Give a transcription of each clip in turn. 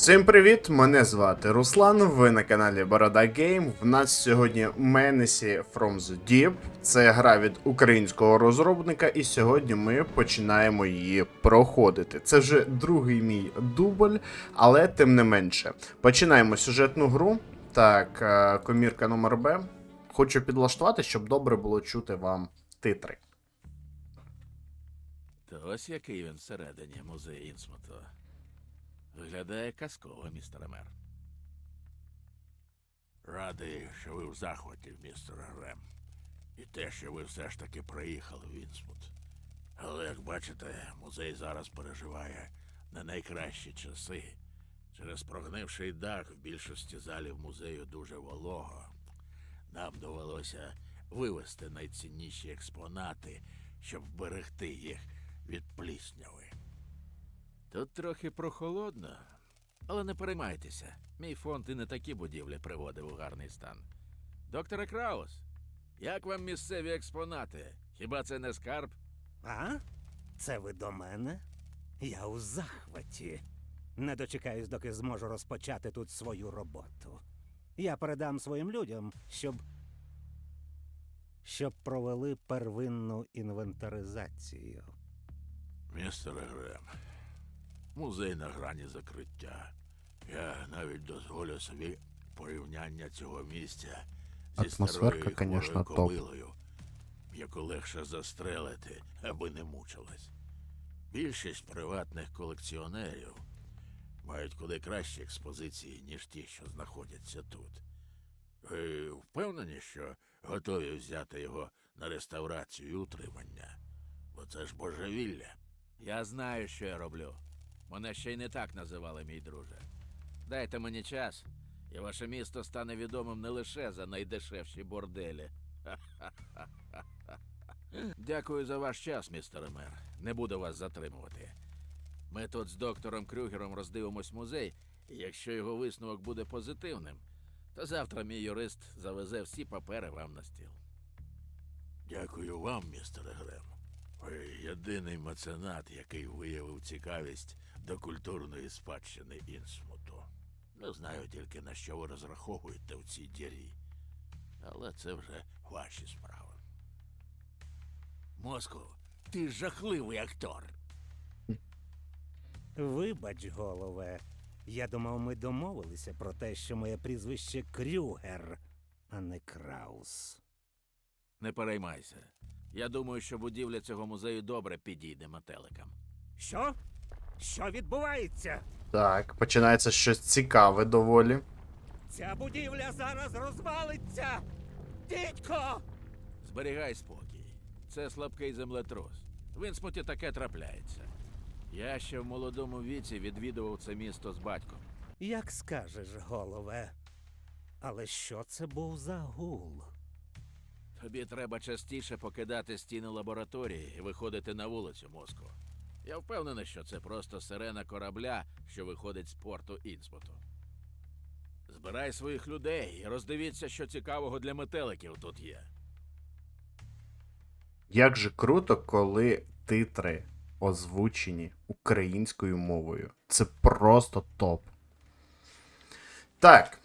Всім привіт! Мене звати Руслан. Ви на каналі Борода Гейм. В нас сьогодні Menacee From the Deep. Це гра від українського розробника, і сьогодні ми починаємо її проходити. Це вже другий мій дубль, але тим не менше. Починаємо сюжетну гру. Так, е, комірка номер Б. Хочу підлаштувати, щоб добре було чути вам титри. То ось який він всередині музею Інсмуту. Виглядає казково, містере мер. Радий, що ви в захваті, містере Грем. І те, що ви все ж таки приїхали в Інсмут. Але, як бачите, музей зараз переживає не найкращі часи. Через прогнивший дах в більшості залів музею дуже волого. Нам довелося вивезти найцінніші експонати, щоб вберегти їх від плісняви. Тут трохи прохолодно, але не переймайтеся. Мій фонд і не такі будівлі приводив у гарний стан. Докторе Краус, як вам місцеві експонати? Хіба це не скарб? А? Це ви до мене? Я у захваті. Не дочекаюсь, доки зможу розпочати тут свою роботу. Я передам своїм людям, щоб. щоб провели первинну інвентаризацію. Містере Грем, музей на грані закриття. Я навіть дозволю собі порівняння цього місця зі Атмосферка, старою конечно, хворою топ. кобилою, яку легше застрелити, аби не мучилась. Більшість приватних колекціонерів мають куди кращі експозиції, ніж ті, що знаходяться тут. Ви впевнені, що готові взяти його на реставрацію і утримання? Бо це ж божевілля. Я знаю, що я роблю. Мене ще й не так називали, мій друже. Дайте мені час, і ваше місто стане відомим не лише за найдешевші борделі. Дякую за ваш час, містере мер. Не буду вас затримувати. Ми тут з доктором Крюгером роздивимось музей, і якщо його висновок буде позитивним, то завтра мій юрист завезе всі папери вам на стіл. Дякую вам, містере Грем. Ви єдиний меценат, який виявив цікавість до культурної спадщини Інсмуту. Не знаю тільки на що ви розраховуєте в цій дірі. Але це вже ваші справи. Моску, ти жахливий актор. Вибач, голове. Я думав, ми домовилися про те, що моє прізвище Крюгер, а не Краус. Не переймайся. Я думаю, що будівля цього музею добре підійде метеликам. Що? Що відбувається? Так, починається щось цікаве доволі. Ця будівля зараз розвалиться! Дідько! Зберігай спокій. Це слабкий землетрус. В Інсмуті таке трапляється. Я ще в молодому віці відвідував це місто з батьком. Як скажеш, голове. Але що це був за гул? Тобі треба частіше покидати стіни лабораторії і виходити на вулицю мозку. Я впевнений, що це просто сирена корабля, що виходить з порту Інсмуту. Збирай своїх людей і роздивіться, що цікавого для метеликів тут є. Як же круто, коли титри озвучені українською мовою. Це просто топ. Так.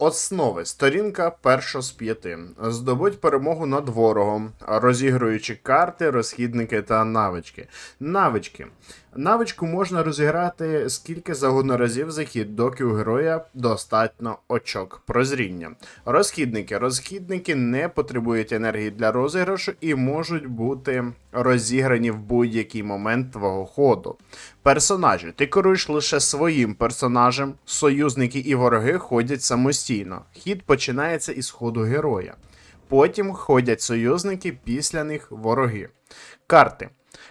Основи. Сторінка перша з п'яти. Здобудь перемогу над ворогом, розігруючи карти, розхідники та навички. Навички. Навичку можна розіграти скільки завгодно разів за хід, доки у героя достатньо очок прозріння. Розхідники. Розхідники не потребують енергії для розіграшу і можуть бути розіграні в будь-який момент твого ходу. Персонажі. Ти керуєш лише своїм персонажем, союзники і вороги ходять самостійно. Хід починається із ходу героя. Потім ходять союзники, після них вороги. Карти.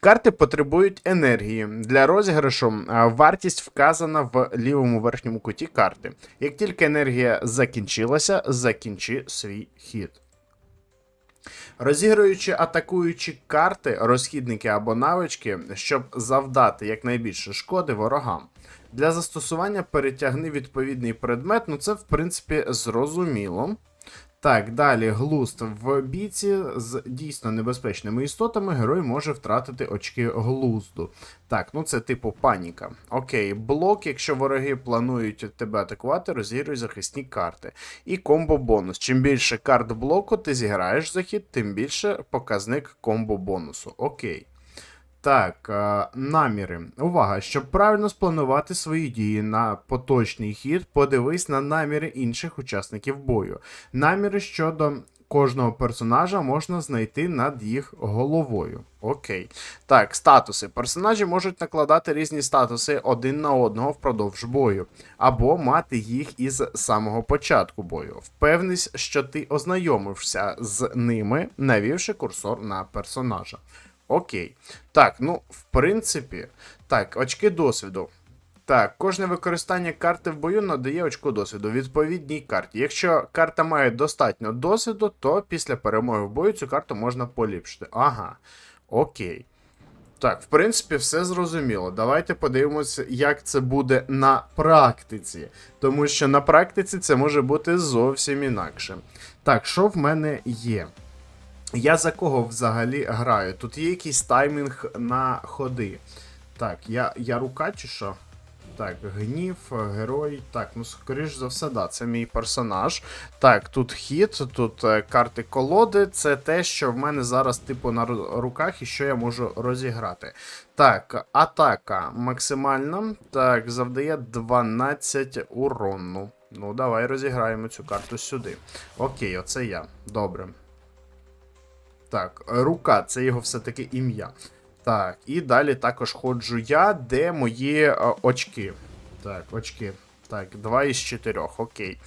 Карти потребують енергії. Для розіграшу вартість вказана в лівому верхньому куті карти. Як тільки енергія закінчилася, закінчи свій хід. Розігруючи атакуючі карти, розхідники або навички, щоб завдати якнайбільше шкоди ворогам. Для застосування перетягни відповідний предмет, ну це в принципі зрозуміло. Так, далі глуст в бійці з дійсно небезпечними істотами герой може втратити очки глузду. Так, ну це типу паніка. Окей, блок, якщо вороги планують тебе атакувати, розігруй захисні карти. І комбо бонус. Чим більше карт блоку ти зіграєш захід, тим більше показник комбо бонусу. Окей. Так, е, наміри. Увага! Щоб правильно спланувати свої дії на поточний хід, подивись на наміри інших учасників бою. Наміри щодо кожного персонажа можна знайти над їх головою. Окей. Так, статуси. Персонажі можуть накладати різні статуси один на одного впродовж бою, або мати їх із самого початку бою. Впевнись, що ти ознайомився з ними, навівши курсор на персонажа. Окей. Так, ну, в принципі, так, очки досвіду. Так, кожне використання карти в бою надає очко досвіду відповідній карті. Якщо карта має достатньо досвіду, то після перемоги в бою цю карту можна поліпшити. Ага. Окей. Так, в принципі, все зрозуміло. Давайте подивимося, як це буде на практиці. Тому що на практиці це може бути зовсім інакше. Так, що в мене є? Я за кого взагалі граю? Тут є якийсь таймінг на ходи. Так, я, я рука чи що? Так, гнів, герой. Так, ну скоріш за все, да, це мій персонаж. Так, тут хід, тут е, карти колоди. Це те, що в мене зараз, типу, на руках і що я можу розіграти. Так, атака максимальна. Так, завдає 12 урону. Ну, давай розіграємо цю карту сюди. Окей, оце я. Добре. Так, рука, це його все-таки ім'я. Так, і далі також ходжу я, де мої е, очки. Так, очки. Так, 2 із 4, окей.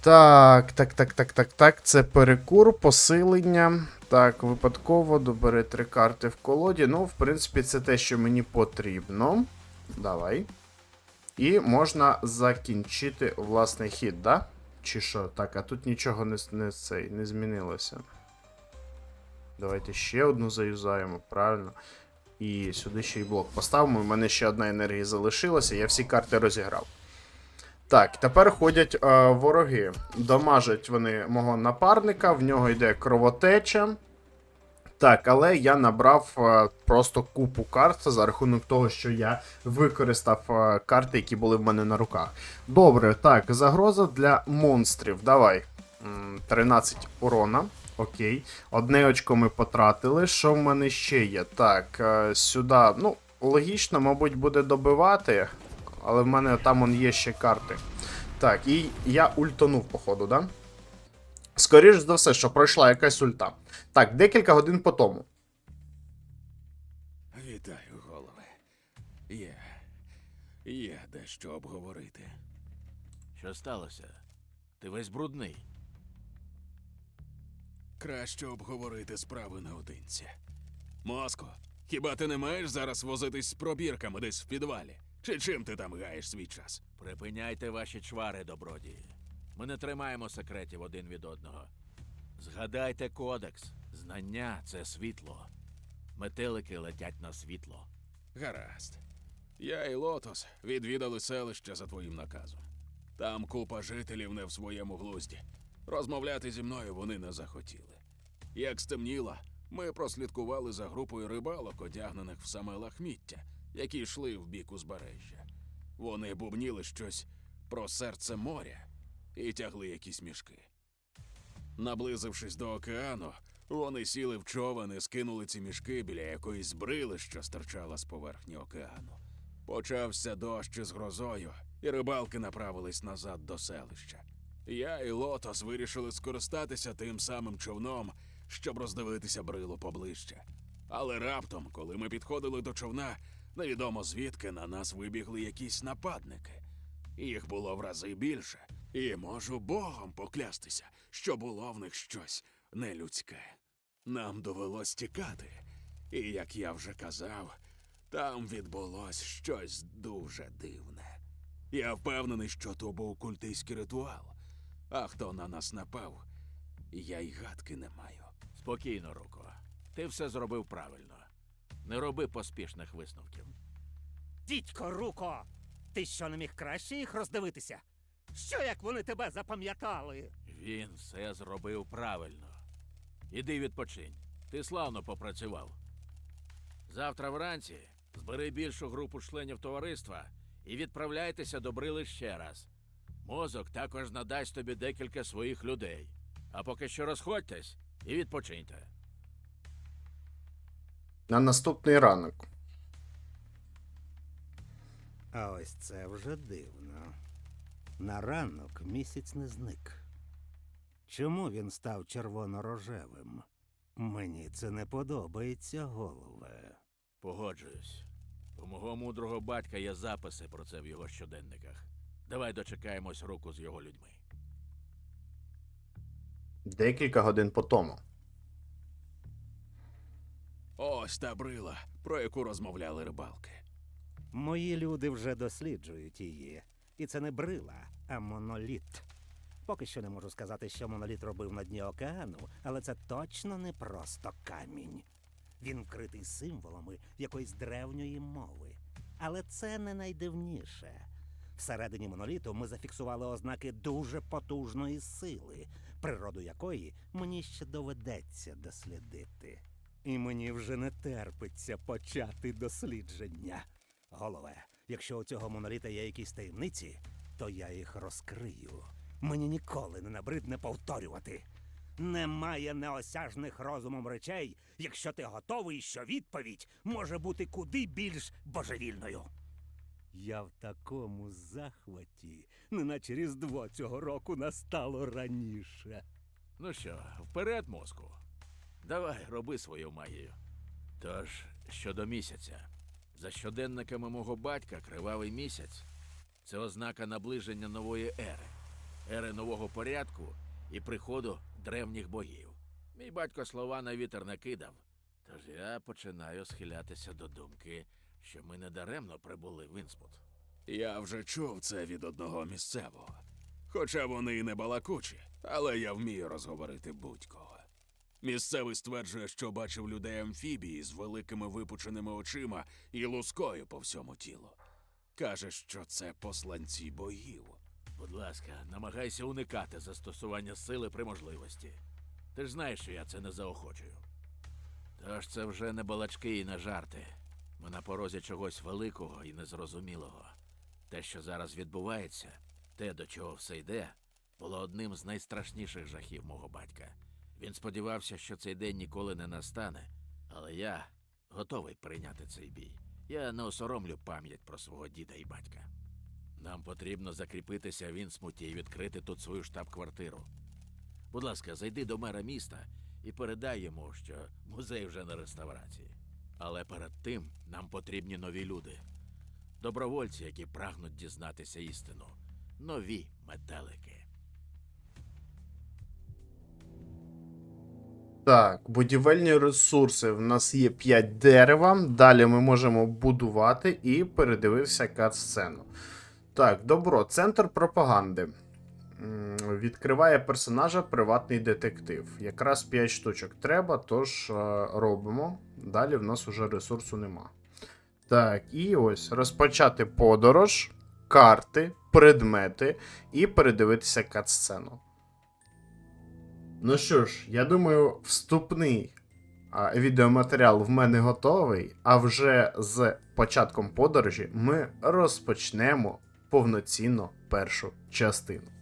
Так, так, так, так, так, так. Це перекур, посилення. Так, випадково добери три карти в колоді. Ну, в принципі, це те, що мені потрібно. Давай. І можна закінчити власний хід, да? Чи що? Так, а тут нічого не, не, цей, не змінилося. Давайте ще одну заюзаємо, правильно. І сюди ще й блок поставимо. У мене ще одна енергія залишилася, я всі карти розіграв. Так, тепер ходять е, вороги. Дамажать вони мого напарника, в нього йде кровотеча. Так, але я набрав е, просто купу карт за рахунок того, що я використав е, карти, які були в мене на руках. Добре, так, загроза для монстрів. Давай. 13 урона. Окей. Одне очко ми потратили. Що в мене ще є? Так, е, сюди. Ну, логічно, мабуть, буде добивати, але в мене там он є ще карти. Так, і я ультонув, походу, да? Скоріш за все, що пройшла якась ульта. Так, декілька годин по тому. Вітаю, голове. Є. Є дещо обговорити. Що сталося? Ти весь брудний. Краще обговорити справи наодинці. Моско, хіба ти не маєш зараз возитись з пробірками десь в підвалі? Чи чим ти там гаєш свій час? Припиняйте ваші чвари, добродії. Ми не тримаємо секретів один від одного. Згадайте кодекс. Знання це світло. Метелики летять на світло. Гаразд. Я і Лотос відвідали селище за твоїм наказом. Там купа жителів не в своєму глузді. Розмовляти зі мною вони не захотіли. Як стемніло, ми прослідкували за групою рибалок, одягнених в саме лахміття, які йшли в бік узбережжя. Вони бубніли щось про серце моря і тягли якісь мішки. Наблизившись до океану, вони сіли в човен і скинули ці мішки біля якоїсь брили, що стирчала з поверхні океану. Почався дощ із грозою, і рибалки направились назад до селища. Я і Лотос вирішили скористатися тим самим човном, щоб роздивитися брилу поближче. Але раптом, коли ми підходили до човна, невідомо звідки на нас вибігли якісь нападники. Їх було в рази більше, і можу богом поклястися, що було в них щось нелюдське. Нам довелось тікати, і як я вже казав, там відбулось щось дуже дивне. Я впевнений, що то був культистський ритуал. А хто на нас напав, я й гадки не маю. Спокійно, Руко. Ти все зробив правильно. Не роби поспішних висновків. Дідько, руко! Ти що не міг краще їх роздивитися? Що як вони тебе запам'ятали? Він все зробив правильно. Іди відпочинь. Ти славно попрацював. Завтра вранці збери більшу групу членів товариства і відправляйтеся до Брили ще раз. Мозок також надасть тобі декілька своїх людей. А поки що розходьтесь і відпочиньте. На наступний ранок. А ось це вже дивно. На ранок місяць не зник. Чому він став червоно-рожевим? Мені це не подобається, голове. Погоджуюсь. У мого мудрого батька є записи про це в його щоденниках. Давай дочекаємось руку з його людьми. Декілька годин по тому. Ось та брила, про яку розмовляли рибалки. Мої люди вже досліджують її. І це не брила, а моноліт. Поки що не можу сказати, що моноліт робив на дні океану, але це точно не просто камінь. Він вкритий символами якоїсь древньої мови. Але це не найдивніше. Всередині моноліту ми зафіксували ознаки дуже потужної сили, природу якої мені ще доведеться дослідити. І мені вже не терпиться почати дослідження. Голове, якщо у цього моноліта є якісь таємниці, то я їх розкрию. Мені ніколи не набридне повторювати. Немає неосяжних розумом речей, якщо ти готовий, що відповідь може бути куди більш божевільною. Я в такому захваті, неначе Різдво цього року настало раніше. Ну що, вперед, мозку. Давай, роби свою магію. Тож, щодо місяця. За щоденниками мого батька, кривавий місяць це ознака наближення нової ери, ери нового порядку і приходу древніх богів. Мій батько слова на вітер не кидав, тож я починаю схилятися до думки, що ми недаремно прибули в Інспут. Я вже чув це від одного місцевого. Хоча вони і не балакучі, але я вмію розговорити будь-кого. Місцевий стверджує, що бачив людей амфібії з великими випученими очима і лускою по всьому тілу. Каже, що це посланці богів. Будь ласка, намагайся уникати застосування сили при можливості. Ти ж знаєш, що я це не заохочую. Тож це вже не балачки і не жарти. Ми на порозі чогось великого і незрозумілого. Те, що зараз відбувається, те, до чого все йде, було одним з найстрашніших жахів мого батька. Він сподівався, що цей день ніколи не настане, але я готовий прийняти цей бій. Я не осоромлю пам'ять про свого діда і батька. Нам потрібно закріпитися в Інсмуті і відкрити тут свою штаб-квартиру. Будь ласка, зайди до мера міста і передай йому, що музей вже на реставрації. Але перед тим нам потрібні нові люди. Добровольці, які прагнуть дізнатися істину. Нові метелики. Так, будівельні ресурси. В нас є 5 дерева. Далі ми можемо будувати і передивився кат-сцену. Так, добро. Центр пропаганди. Відкриває персонажа приватний детектив. Якраз 5 штучок треба, тож е, робимо. Далі в нас уже ресурсу нема. Так, і ось розпочати подорож, карти, предмети і передивитися кат-сцену. Ну що ж, я думаю, вступний а, відеоматеріал в мене готовий, а вже з початком подорожі ми розпочнемо повноцінно першу частину.